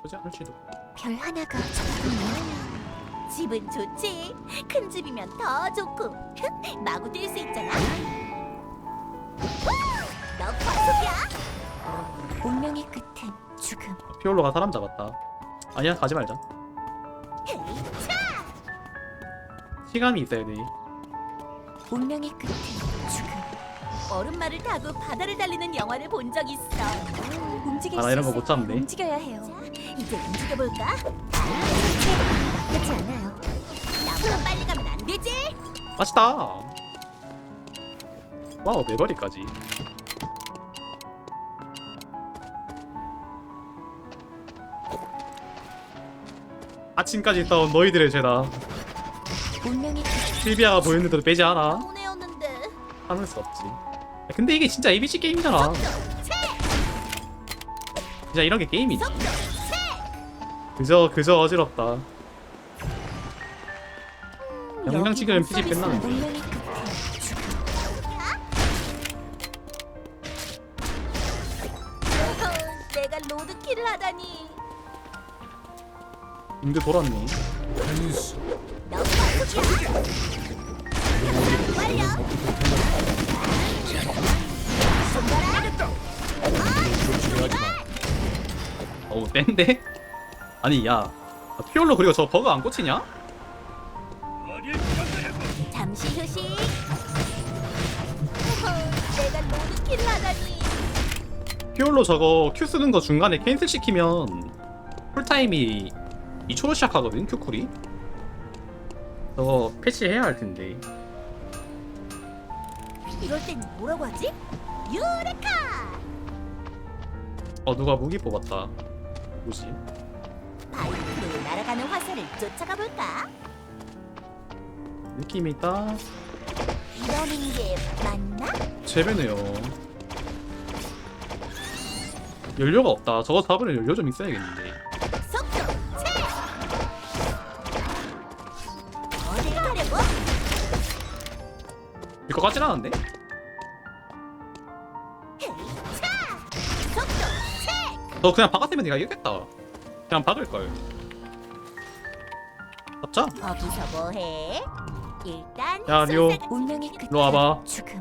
나쁘지 않을지도. 별 하나가 적군요. 집은 좋지. 큰 집이면 더 좋고. 마구 뛸 수 있잖아. 너 과속이야? 운명의 끝은 죽음. 피올로가 사람 잡았다. 아니야 가지 말자. 시간이 있어야 돼. 운명의 끝은 죽음. 얼음말을 타고 바다를 달리는 영화를 본 적 있어. 움직일 아, 나 이런 거 있을 못때 참네. 움직여야 해요. 자, 이제 움직여 볼까? 나쁘지 않아요. 나보다 빨리 가면 안 되지? 맛있다. 와우 매거리까지. 아침까지 싸운 너희들의 죄다. 실비아가 보였는데도 빼지 않아. 오네였는데. 참을 수 없지. 야, 근데 이게 진짜 ABC 게임이잖아. 진짜 이런 게 게임이지. 그저 그저 어지럽다. 영상 찍으면 PC 끝나는데. 내가 로드킬을 하다니. 인도 돌았네. 너 과속이야? 완료. 어우 센데? 아니 야 피올로 그리고 저 버그 안 꽂히냐? 잠시 휴식. 어허, 내가 하다니. 피올로 저거 큐 쓰는 거 중간에 캔슬 시키면 쿨타임이 2초로 시작하거든 큐쿨이 저거 패치해야 할 텐데 이럴 땐 뭐라고 하지? 유레카! 어 누가 무기 뽑았다 뭐지? 바이크로 날아가는 화살을 쫓아가 볼까? 느낌이 있다 이러는 게 맞나? 재배네요 연료가 없다 저거 잡으면 연료 좀 있어야겠는데 속도 체! 어딜 가려고? 이거 같진 않은데? 너 그냥 박았으면 내가 이겼겠다 그냥 박을 걸 잡자 거기서 뭐해? 일단 야, 리오. 운명의 일로 와봐. 죽음.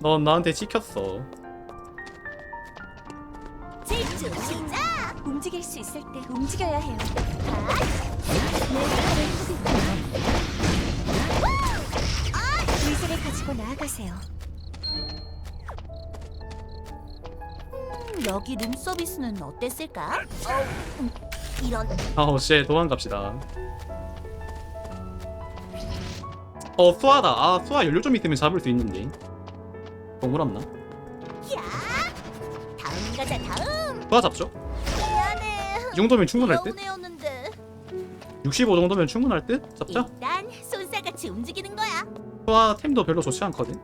넌 나한테 찍혔어 질주 시작! 움직일 수 있을 때 움직여야 해요. 아, 내 팔을 후비고 의지를 가지고 나아가세요. 음, 여기 룸 서비스는 어땠을까? 어, 음, 이런 아우 씨 도망갑시다 어 수아다 아 수아 연료 좀 있으면 잡을 수 있는데 동물 없나? 야! 다음 가자 다음! 수아 잡죠? 미안해 이 정도면 충분할 듯? 여운해였는데 65 정도면 충분할 듯? 잡자 일단 쏜살같이 움직이는 거야 수아 템도 별로 좋지 않거든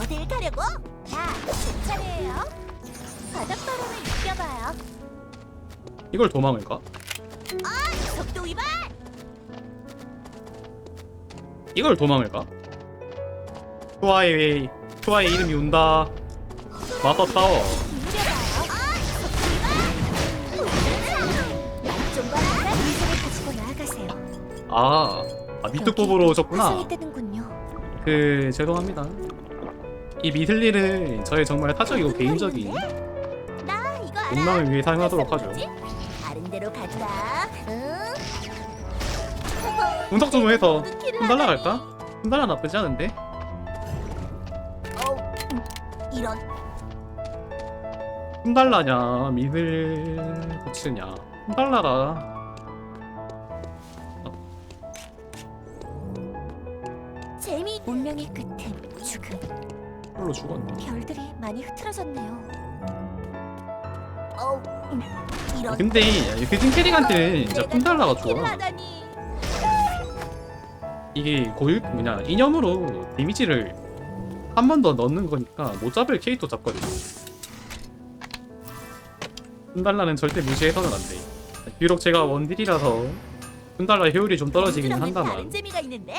어딜 가려고? 자, 제 차례예요 바닷바람을 느껴봐요 이걸 도망을 가? 속도 위반! 이걸 도망을 가? 수아의 수아의 이름이 운다 맞서 싸워 움직여봐요 아, 속도 위반! 맛좀 봐라 의지를 가지고 나아가세요. 아, 아 밑도법으로 오셨구나 화살이 뜨는군요. 그 죄송합니다 이 미슬리는 저의 정말 사적이고 개인적인 나 이거 알아 욕망을 위해 사용하도록 하죠 데로 가자 응? 분석 좀 해서 로드킬을 손 달라 하다니. 갈까? 손 달라 나쁘지 않은데? 어우, 음, 이런 손 달라냐 미들 고치냐 손 달라가 재미 운명의 끝은 죽음. 별로 죽었네 별들이 많이 흐트러졌네요. 어우, 음, 이런 근데 그진 캐릭한테는 진짜 내가 손 달라가 로드킬을 좋아 하다니. 이게 고유 뭐냐 이념으로 데미지를 한 번 더 넣는 거니까 못 잡을 캐릭터 잡거든. 순달라는 절대 무시해서는 안 돼. 비록 제가 원딜이라서 순달라 효율이 좀 떨어지긴 한다만 재미가 있는데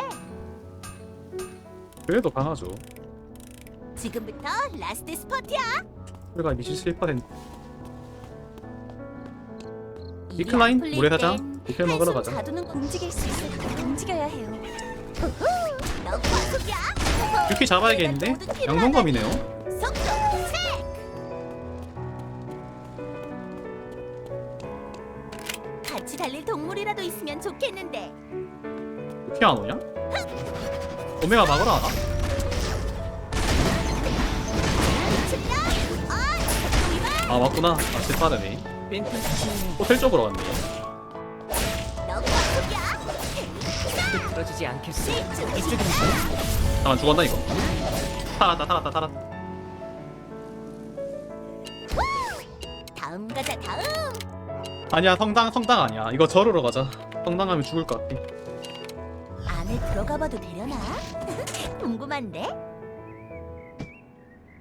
그래도 강하죠. 지금부터 라스트 스퍼트야 효율가 27%. 위클라인 풀릴 모래사장 땐 도쿄 먹으러 한숨 가자 자두는 거 움직일 수 있을 때 움직여야 해요. 너 과속이야. 유키 잡아야겠는데? 양성검이네요 속도 체크. 같이 달릴 동물이라도 있으면 좋겠는데. 유키 안 오냐? 오메가 막으러 하나? 아 맞구나 아 진짜 빠르네 호텔 쪽으로 과속이야. 떨어지지 않겠어. 실주. 잠깐 죽었나 이거 살았다 살았다 살았다 다음 가자 다음. 아니야 성당 성당 아니야 이거 절으러 가자 성당 가면 죽을 것 같아 안에 들어가봐도 되려나? 궁금한데.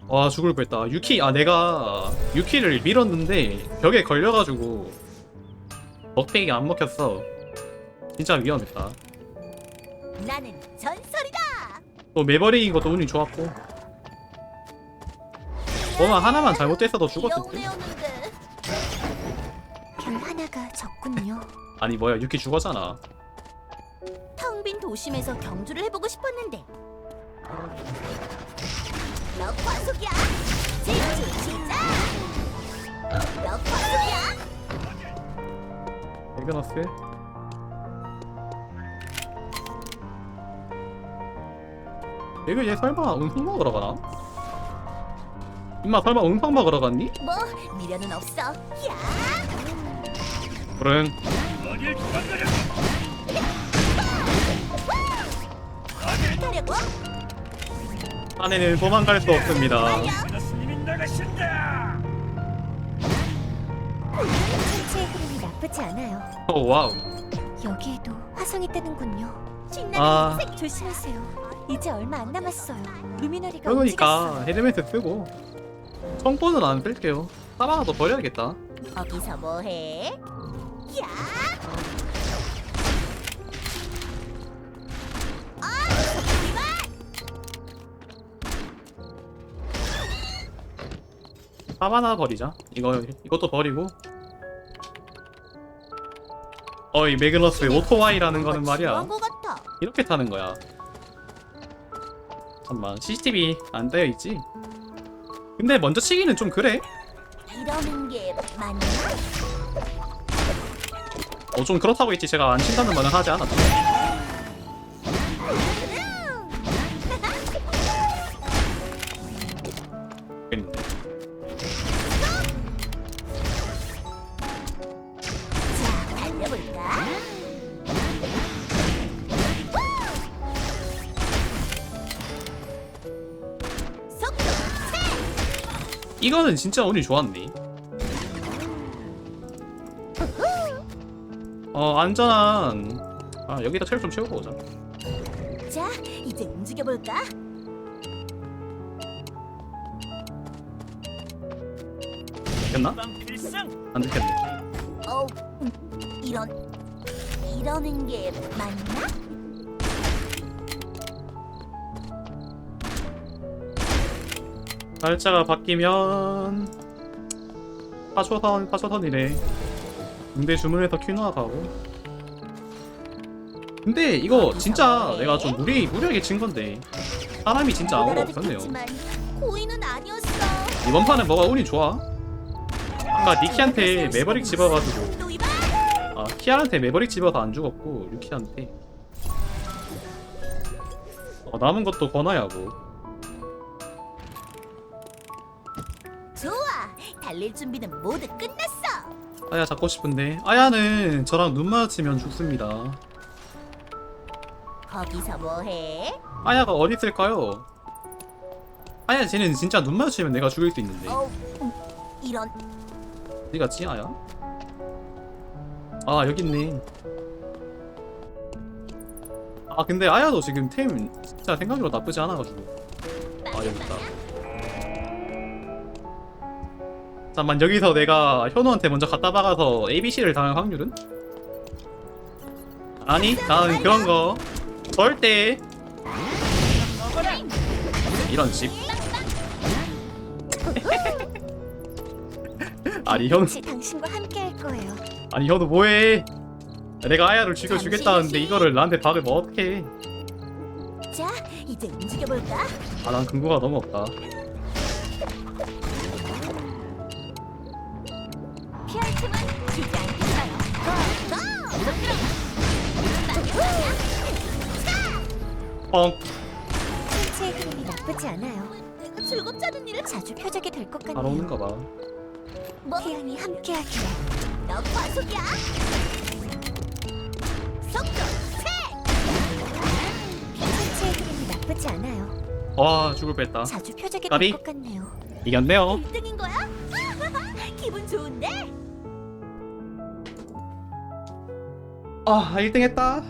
와 죽을 뻔했다 유키 아 내가 유키를 밀었는데 벽에 걸려가지고 먹탱이가 안 먹혔어 진짜 위험했다 나는 전설이다. 또 매버릭인 것도 운이 좋았고 뭐만 하나만 잘못됐어도 죽었을. 별 하나가 적군요. 아니 뭐야 유키 죽었잖아 텅 빈 도심에서 경주를 해보고 싶었는데. 너 과속이야. 질주 시작. 너 과속이야. 에그너스 이거 얘 설마 음성 먹으러 가나? 임마 설마 음성 먹으러 갔니? 뭐 미련은 없어. 야. 그래 가려고? 안에는 도망갈 수 없습니다 천체의 흐름이 나쁘지 않아요. 오 와우 여기에도 화성이 뜨는군요. 아. 색 조심하세요. 이제 얼마 안 남았어요. 루미너리가 그러니까. 헤르메스 쓰고 청포는 안 쓸게요 사바나도 버려야겠다 거기서 뭐해? 야. 사바나 버리자. 이거 이것도 버리고. 어이 매그너스 오토와이라는 거는 말이야. 지루한 것 같아. 이렇게 타는 거야. 잠만 CCTV 안 떼어 있지? 근데 먼저 치기는 좀 그래. 이러는 게 맞나? 어 좀 그렇다고 했지. 제가 안 친다는 말은 하지 않았죠 이거는 진짜 운이 좋았네 어 안전한 아 여기다 체력 좀 채우고 오자 자, 이제 움직여볼까? 됐나? 안 들켰네 어, 음, 이런 이러는 게 맞나? 날짜가 바뀌면 파초선 파초선이래. 군대 주문해서 퀴노아 가고. 근데 이거 진짜 내가 좀 무리 무리하게 친 건데 사람이 진짜 아무도 없었네요. 아니었어. 이번 판은 뭐가 운이 좋아? 아까 니키한테 매버릭 집어가지고. 아 키아한테 매버릭 집어서 안 죽었고 유키한테. 어, 남은 것도 권하야고 달릴 준비는 모두 끝났어. 아야 잡고 싶은데 아야는 저랑 눈 마주치면 죽습니다 거기서 뭐해? 아야가 어디 있을까요? 아야 쟤는 진짜 눈 마주치면 내가 죽일 수 있는데 어, 음, 이런 어디 갔지 아야? 아 여기 있네 아 근데 아야도 지금 템 진짜 생각으로 나쁘지 않아가지고 아 여기 있다 잠깐만 여기서 내가 현우한테 먼저 갖다 박아서 ABC를 당할 확률은? 아니 난 그런 거 절대 이런 집 아니 현 같이 당신과 함께 할 거예요. 아니 현우 뭐해 내가 아야를 죽여주겠다는데 이거를 나한테 박으면 어떡해 자, 이제 움직여볼까? 아난 근거가 너무 없다 뻥 신체의 흐름이 나쁘지 않아요. 즐겁지 않은 일을 자주 표적이 될 것 같네요. 오는가 봐 뭐? 태양이 함께하기에 너 과속이야? 속도 세! 신체의 흐름이 나쁘지 않아요. 와 죽을 뻔했다 자주 표적이 까비? 될것 같네요. 이겼네요 1등인 거야? 기분 좋은데? 아 1등 했다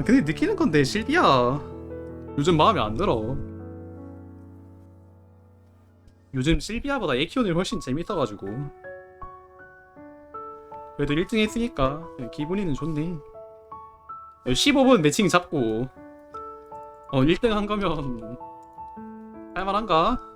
아 근데 느끼는 건데 실비야. 요즘 마음에 안 들어. 요즘 실비아보다 에키온이 훨씬 재밌어가지고. 그래도 1등 했으니까 기분이는 좋네. 15분 매칭 잡고. 어 1등 한 거면 할만한가?